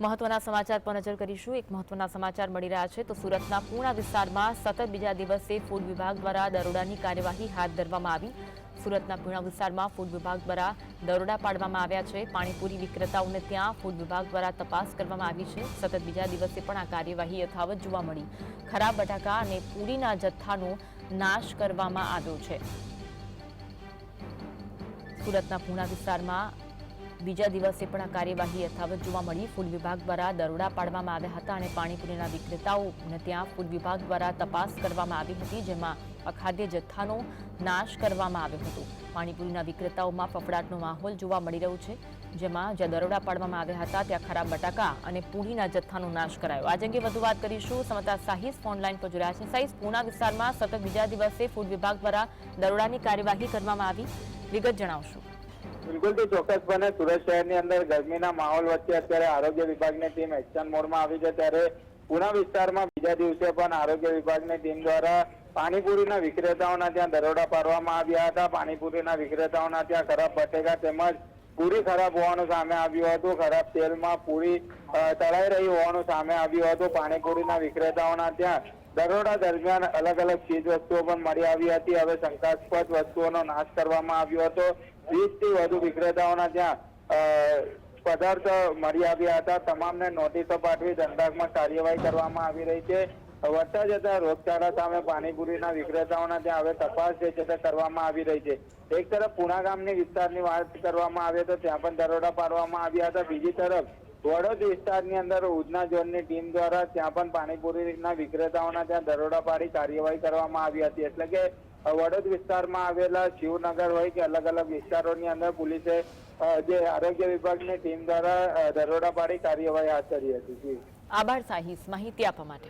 મહત્વના સમાચાર પર નજર કરીશું. એક મહત્વના સમાચાર મળી રહ્યા છે તો સુરતના પૂર્ણા વિસ્તારમાં સતત બીજા દિવસે ફૂડ વિભાગ દ્વારા દરોડાની કાર્યવાહી હાથ ધરવામાં આવી. સુરતના પૂર્ણા વિસ્તારમાં ફૂડ વિભાગ દ્વારા દરોડા પાડવામાં આવ્યા છે. પાણીપુરી વિક્રેતાઓને ત્યાં ફૂડ વિભાગ દ્વારા તપાસ કરવામાં આવી છે. સતત બીજા દિવસે પણ આ કાર્યવાહી યથાવત જોવા મળી. ખરાબ બટાકા અને પૂરીના જથ્થાનો નાશ કરવામાં આવ્યો છે. સુરતના પૂર્ણા વિસ્તારમાં બીજા દિવસે પણ આ કાર્યવાહી યથાવત જોવા મળી. ફૂલ વિભાગ દ્વારા દરોડા પાડવામાં આવ્યા હતા અને પાણીપુરીના વિક્રેતાઓને ત્યાં ફૂલ વિભાગ દ્વારા તપાસ કરવામાં આવી હતી, જેમાં અખાદ્ય જથ્થાનો નાશ કરવામાં આવ્યો હતો. પાણીપુરીના વિક્રેતાઓમાં ફફડાટનો માહોલ જોવા મળી રહ્યો છે, જેમાં જ્યાં દરોડા પાડવામાં આવ્યા હતા, ત્યાં ખરાબ બટાકા અને પૂરીના જથ્થાનો નાશ કરાયો. આજ અંગે વધુ વાત કરીશું સમાચાર સાહિસ ફોનલાઈન પર જોડાયા છે. સાહિસ પૂના વિસ્તારમાં સતત બીજા દિવસે ફૂડ વિભાગ દ્વારા દરોડાની કાર્યવાહી કરવામાં આવી. વિગત જણાવશો. બિલકુલ તો ચોક્કસપણે સુરત શહેરની અંદર ગરમીના માહોલ વચ્ચે અત્યારે આરોગ્ય વિભાગની ટીમ એક્શન મોડમાં આવી છે. ત્યારે પુના વિસ્તારમાં બીજા દિવસે પણ આરોગ્ય વિભાગની ટીમ દ્વારા પાણીપુરીના વિક્રેતાઓના ત્યાં દરોડા પાડવામાં આવ્યા હતા. પાણીપુરીના વિક્રેતાઓના ત્યાં ખરાબ બટેકા તેમજ પૂરી ખરાબ હોવાનું સામે આવ્યું હતું. ખરાબ તેલમાં પૂરી તળાઈ રહી હોવાનું સામે આવ્યું હતું. પાણીપુરીના વિક્રેતાઓના ત્યાં દરોડા દરમિયાન અલગ અલગ ચીજ વસ્તુઓ પણ મળી આવી હતી. હવે શંકાસ્પદ વસ્તુઓનો નાશ કરવામાં આવ્યો હતો. વીસથી વધુ વિક્રેતાઓના ત્યાં પદાર્થ મળી આવ્યા હતા. તમામને નોટિસો પાઠવી દંડાત્મક કાર્યવાહી કરવામાં આવી રહી છે. વધતા જતા રોગચાળા સામે પાણીપુરીના વિક્રેતાઓના ત્યાં હવે તપાસ છે જે તે કરવામાં આવી રહી છે. એક તરફ પુણા ગામની વિસ્તારની વાત કરવામાં આવે તો ત્યાં પણ દરોડા પાડવામાં આવ્યા હતા. બીજી તરફ વડોદ વિસ્તારની અંદર ઉધના ઝોનની ટીમ દ્વારા ત્યાં પણ પાણીપુરીના વિક્રેતાઓના ત્યાં દરોડા પાડી કાર્યવાહી કરવામાં આવી હતી. એટલે કે વડોદ વિસ્તારમાં આવેલા શિવનગર હોય કે અલગ અલગ વિસ્તારોની અંદર પોલીસે જે આરોગ્ય વિભાગની ટીમ દ્વારા દરોડા પાડી કાર્યવાહી હાથ ધરી હતી. આભાર સાહિસ. માહિતી આપવા માટે.